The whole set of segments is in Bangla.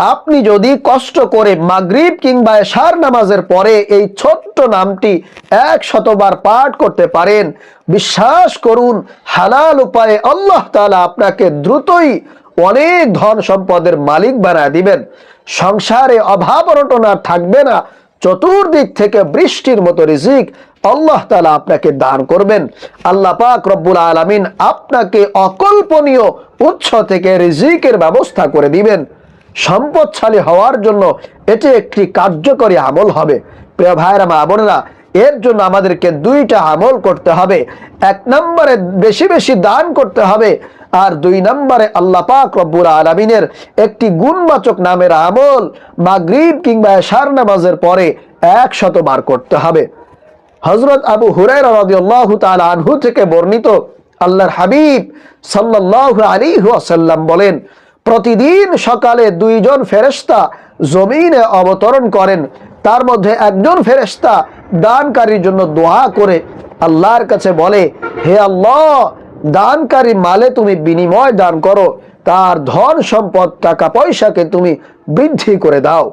আপনি যদি কষ্ট করে মাগরিব কিংবা এশার নামাজের পরে এই ছোট্ট নামটি এক শতবার পাঠ করতে পারেন, বিশ্বাস করুন, হালাল উপায়ে আল্লাহ তাআলা আপনাকে দ্রুতই অনেক ধন সম্পদের মালিক বানায় দিবেন। সংসারে অভাব আর থাকবে না, চতুর্দিক থেকে বৃষ্টির মতো রিজিক আল্লাহ তালা আপনাকে দান করবেন। আল্লাহ পাক রব্বুল আলমিন আপনাকে অকল্পনীয় উৎস থেকে রিজিকের ব্যবস্থা করে দিবেন। সম্পদশালী হওয়ার জন্য এটি একটি কার্যকরী আমল হবে। প্রিয় ভাইরা মা বোনেরা, এর জন্য আমাদেরকে দুইটা আমল করতে হবে। এক নম্বরে বেশি বেশি দান করতে হবে আর দুই নম্বরে আল্লাহ পাক রব্বুল আলমিনের একটি গুণবাচক নামের আমল বা মাগরিব কিংবা এশার নামাজের পরে এক শতবার করতে হবে। হজরত আবু হুরাই রাদিয়াল্লাহু তাআলা আনহু থেকে বর্ণিত আল্লাহর হাবিব সাল্লাল্লাহু আলাইহি ওয়াসাল্লাম বলেন প্রতিদিন সকালে দুইজন ফেরেশতা জমিনে অবতরণ করেন। তার মধ্যে একজন ফেরেশতা দানকারীর জন্য দোয়া করে আল্লাহর কাছে বলে, হে আল্লাহ, দানকারী মালে তুমি বিনিময় দান করো। তার ধন সম্পদ, টাকা পয়সাকে তুমি বৃদ্ধি করে দাও।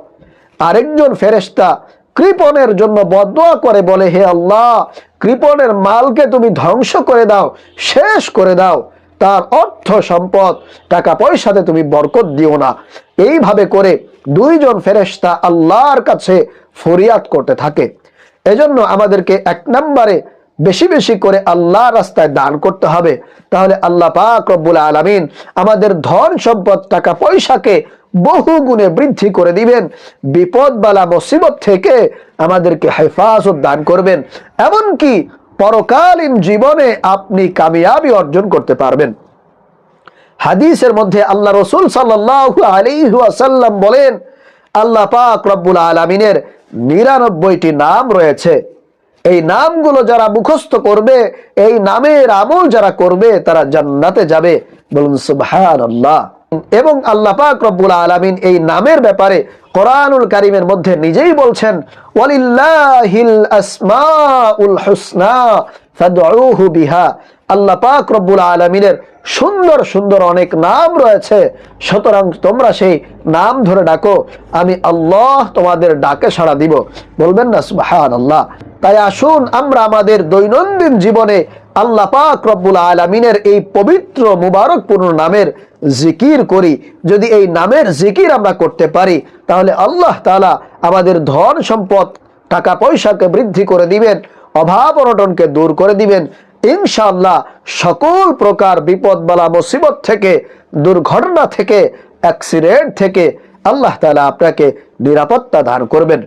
আরেকজন ফেরেশতা কৃপণের জন্য বদোয়া করে বলে, হে আল্লাহ, কৃপণের মালকে তুমি ধ্বংস করে দাও, শেষ করে দাও। তার অর্থ সম্পদ, টাকা পয়সাতে তুমি বরকত দিও না। এইভাবে করে দুইজন ফেরেশতা আল্লাহর কাছে ফরিয়াদ করতে থাকে। এজন্য আমাদেরকে এক নম্বরে বেশি বেশি করে আল্লাহ রাস্তায় দান করতে হবে। তাহলে আল্লাহ পাক রব্বুল আলামিন আমাদের ধন সম্পদ, টাকা পয়সাকে বহু গুণে বৃদ্ধি করে দিবেন। বিপদ বালা মুসিবত থেকে আমাদেরকে হেফাজত দান করবেন। এমনকি পরকালীন জীবনে আপনি কামিয়াবি অর্জন করতে পারবেন। হাদিসের মধ্যে আল্লাহ রসুল আলাইহি বলেন, আল্লাহ পাক রব্বুল আলামিনের নিরানব্বইটি নাম রয়েছে। এই নামগুলো যারা মুখস্থ করবে, এই নামের আমল যারা করবে, তারা জান্নাতে যাবে। বলুন সুবহানাল্লাহ। এবং আল্লাহ পাক রব্বুল আলামিন এই নামের ব্যাপারে কোরআনুল কারিমের মধ্যে নিজেই বলছেন, ওয়ালিল্লাহিল আসমাউল হুসনা ফাদউহু বিহা। আল্লাহ পাক রব্বুল আলামিনের সুন্দর সুন্দর অনেক নাম রয়েছে। সুতরাং তোমরা সেই নাম ধরে ডাকো, আমি আল্লাহ তোমাদের ডাকে সাড়া দিব। বলবেন না, সুবহানাল্লাহ। তাই আসুন আমরা আমাদের দৈনন্দিন জীবনে আল্লাহ পাক রব্বুল আলমিনের এই পবিত্র, মুবারকপূর্ণ নামের জিকির করি, যদি এই নামের জিকির আমরা করতে পারি, তাহলে আল্লাহ তালা আমাদের ধন সম্পদ, টাকা পয়সাকে বৃদ্ধি করে দিবেন, অভাব অনটনকে দূর করে দিবেন। ইনশাআল্লাহ সকল প্রকার বিপদ বালা মুসিবত থেকে, দুর্ঘটনা থেকে, অ্যাক্সিডেন্ট থেকে আল্লাহ তালা আপনাকে নিরাপত্তা দান করবেন।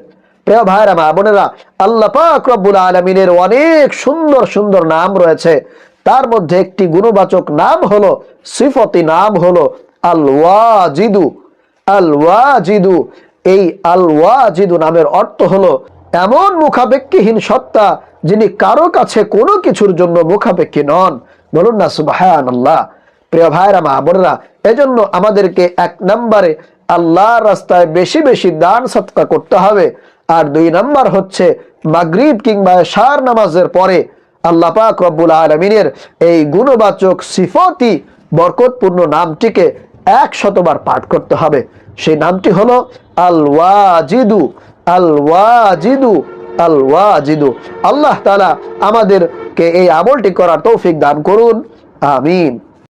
প্রিয় ভাইরা মা বোনেরা, আল্লাহ পাক রব্বুল আলমিনের অনেক সুন্দর সুন্দর নাম রয়েছে। তার মধ্যে একটি গুণবাচক নাম হলো, সিফতি নাম হলো আল ওয়াজিদু আল ওয়াজিদু এই আল ওয়াজিদু নামের অর্থ হলো এমন মুখাপেক্ষীহীন সত্তা যিনি কারও কাছে কোনো কিছুর জন্য মুখাপেক্ষী নন। বলুন না সুবাহান আল্লাহ প্রিয় ভাইরা, মা বোনেরা, এজন্য আমাদেরকে এক নম্বরে আল্লাহর রাস্তায় বেশি বেশি দান সৎকা করতে হবে। আর দুই নাম্বার হচ্ছে মাগরিব কিংবা সার নামাজের পরে আল্লাহ পাক রব্বুল আলমিনের এই গুণবাচক সিফতি বরকতপূর্ণ নামটিকে এক শতবার পাঠ করতে হবে। সেই নামটি হলো আল ওয়াজিদু আল ওয়াজিদু আল ওয়াজিদু আল্লাহ তালা আমাদেরকে এই আমলটি করার তৌফিক দান করুন। আমিন।